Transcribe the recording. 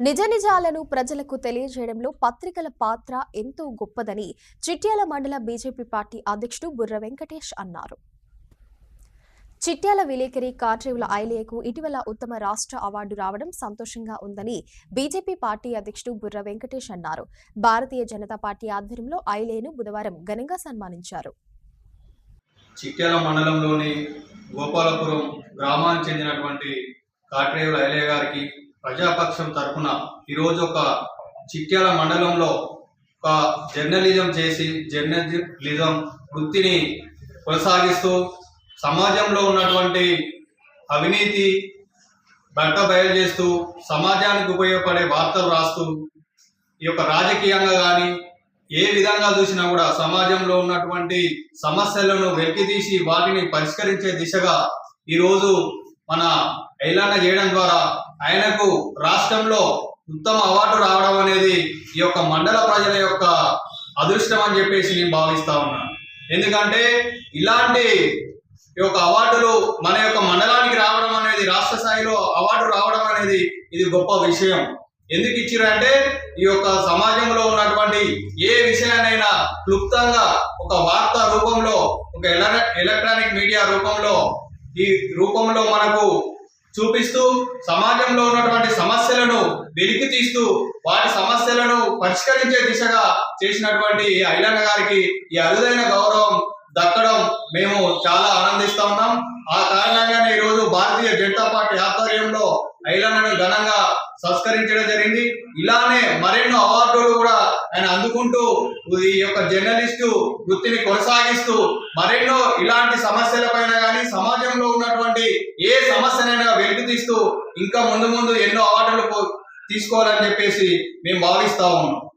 నిజ నిజాలను ప్రజలకు తెలియజేయడంలో పత్రికల పాత్ర ఎంతో గొప్పదని చిట్యాల మండల బీజేపీ పార్టీ అధ్యక్షుడు బుర్ర వెంకటేష్ అన్నారు. చిట్యాల విలేకరి కాట్రేవుల ఐలేయకు ఇటీవల ఉత్తమ రాష్ట్ర అవార్డు రావడం సంతోషంగా ఉందని బీజేపీ పార్టీ అధ్యక్షుడు బుర్ర వెంకటేష్ అన్నారు. భారతీయ జనతా పార్టీ ఆధ్వర్యంలో ఐలేను బుధవారం ఘనంగా సన్మానించారు. చిట్యాల మండలంలోని గోపాలపురం గ్రామానికి చెందినటువంటి కాట్రేవుల ఐలే గారికి ప్రజాపక్షం తరఫున ఈరోజు ఒక చిట్యాల మండలంలో ఒక జర్నలిజం చేసి జర్నలిజం వృత్తిని కొనసాగిస్తూ సమాజంలో ఉన్నటువంటి అవినీతి బట్ట బయలు చేస్తూ సమాజానికి ఉపయోగపడే వార్తలు రాస్తూ ఈ యొక్క రాజకీయంగా కానీ ఏ విధంగా చూసినా కూడా సమాజంలో ఉన్నటువంటి సమస్యలను వెలికితీసి వాటిని పరిష్కరించే దిశగా ఈరోజు మన ఐలాండ చేయడం ద్వారా ఆయనకు రాష్ట్రంలో ఉత్తమ అవార్డు రావడం అనేది ఈ యొక్క మండల ప్రజల యొక్క అదృష్టం అని చెప్పేసి నేను భావిస్తా ఉన్నాను ఎందుకంటే ఇలాంటి ఈ యొక్క అవార్డులు మన యొక్క మండలానికి రావడం అనేది రాష్ట్ర స్థాయిలో అవార్డు రావడం అనేది ఇది గొప్ప విషయం. ఎందుకు ఇచ్చిరంటే ఈ యొక్క సమాజంలో ఉన్నటువంటి ఏ విషయాన్నైనా క్లుప్తంగా ఒక వార్త రూపంలో ఒక ఎలక్ట్రానిక్ మీడియా రూపంలో ఈ రూపంలో మనకు చూపిస్తూ సమాజంలో ఉన్నటువంటి సమస్యలను వెలికి తీస్తూ వాటి సమస్యలను పరిష్కరించే దిశగా చేసినటువంటి ఈ ఐలన్న గారికి ఈ అరుదైన గౌరవం దక్కడం మేము చాలా ఆనందిస్తా ఉన్నాం. ఆ కారణంగానే ఈరోజు భారతీయ జనతా పార్టీ ఆధ్వర్యంలో ఐలన్నను ఘనంగా సంస్కరించడం జరిగింది. ఇలానే మరెన్నో అవార్డులు కూడా ఆయన అందుకుంటూ ఈ యొక్క జర్నలిస్టు వృత్తిని కొనసాగిస్తూ మరెన్నో ఇలాంటి సమస్యల పైన కానీ సమాజంలో ఉన్న ఉన్నటువంటి ఏ సమస్యనైనా వెలికి తీస్తూ ఇంకా ముందు ముందు ఎన్నో అవార్డులు తీసుకోవాలని చెప్పేసి మేము భావిస్తా ఉన్నాం.